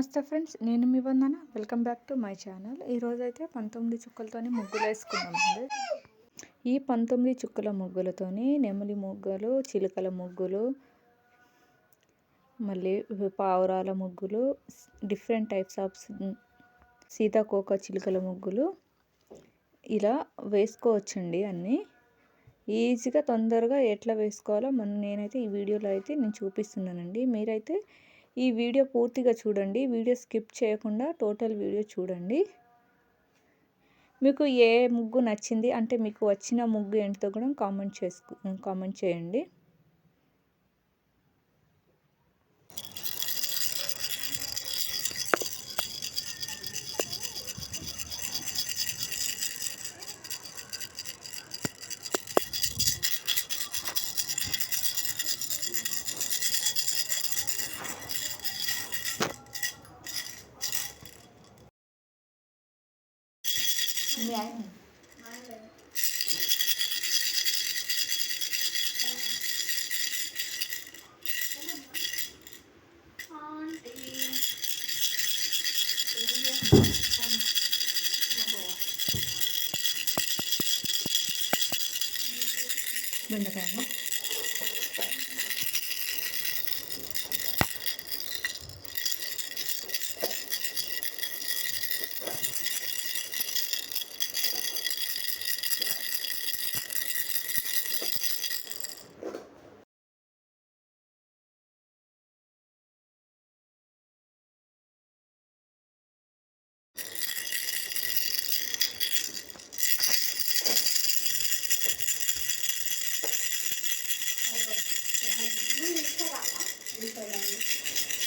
నమస్తే ఫ్రెండ్స్ నేను మీ Vandana. Welcome back to my channel. ఈరోజు అయితే పంతొమ్మిది చుక్కలతోని ముగ్గులు వేసుకున్నామండి ఈ పంతొమ్మిది చుక్కల ముగ్గులతోని నెమలి ముగ్గులు చిలుకల ముగ్గులు మళ్ళీ పావురాల ముగ్గులు డిఫరెంట్ టైప్స్ ఆఫ్ సీతాకోక చిలుకల ముగ్గులు ఇలా వేసుకోవచ్చండి అన్నీ. ఈజీగా తొందరగా ఎట్లా వేసుకోవాలో మనం నేనైతే ఈ వీడియోలో అయితే నేను చూపిస్తున్నానండి. మీరైతే ఈ వీడియో పూర్తిగా చూడండి. వీడియో స్కిప్ చేయకుండా టోటల్ వీడియో చూడండి. మీకు ఏ ముగ్గు నచ్చింది? అంటే మీకు వచ్చిన ముగ్గు ఏంటో కూడా కామెంట్ చేసుకు కామెంట్ చేయండి. đi này Bên là càng đó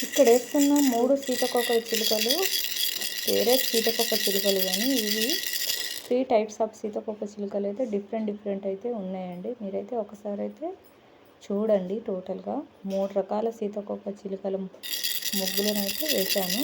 ఇక్కడ వేస్తున్న మూడు సీతకొక చిలుకలు వేరే సీతకొక చిలుకలు కానీ ఇవి త్రీ టైప్స్ ఆఫ్ సీతకొక చిలుకలు అయితే డిఫరెంట్ డిఫరెంట్ అయితే ఉన్నాయండి. మీరైతే ఒకసారి అయితే చూడండి టోటల్గా మూడు రకాల సీతకొక చిలుకల ముగ్గులను అయితే వేశాను.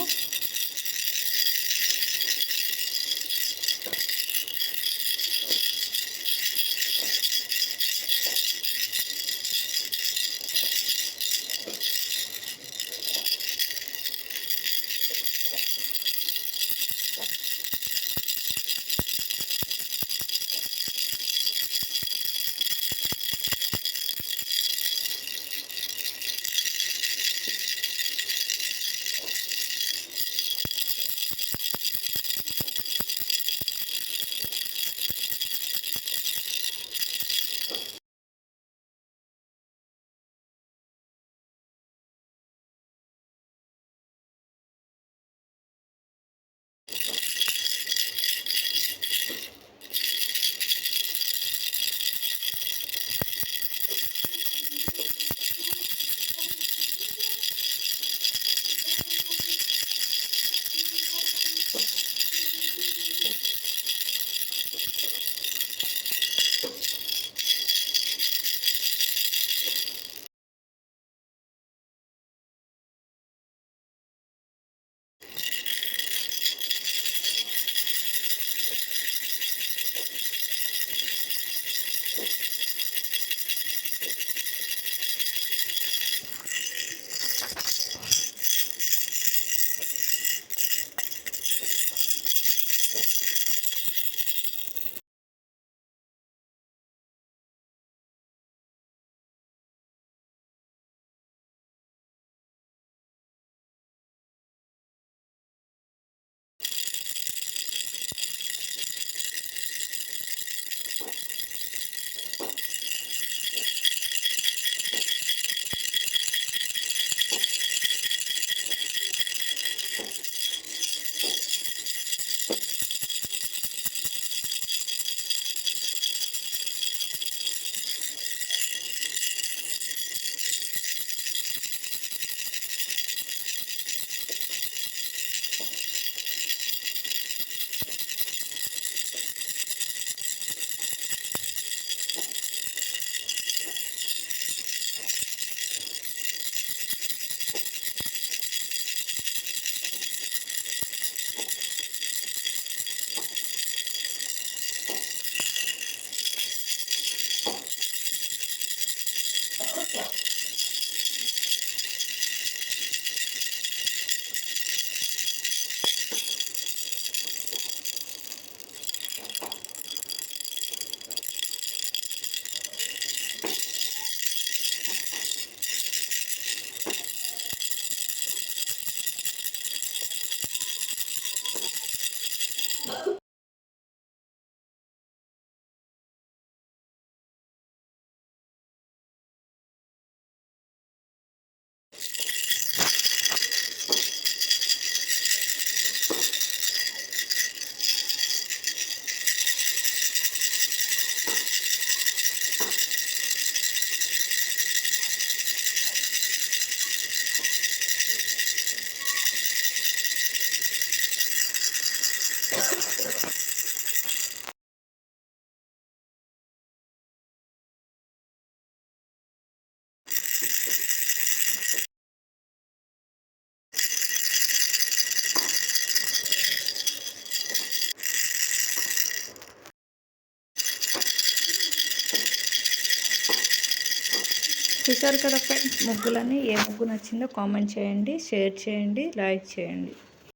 చూసారు కదా ఫ్రెండ్స్ ముగ్గులని ఏ ముగ్గు నచ్చిందో కామెంట్ చేయండి షేర్ చేయండి లైక్ చేయండి.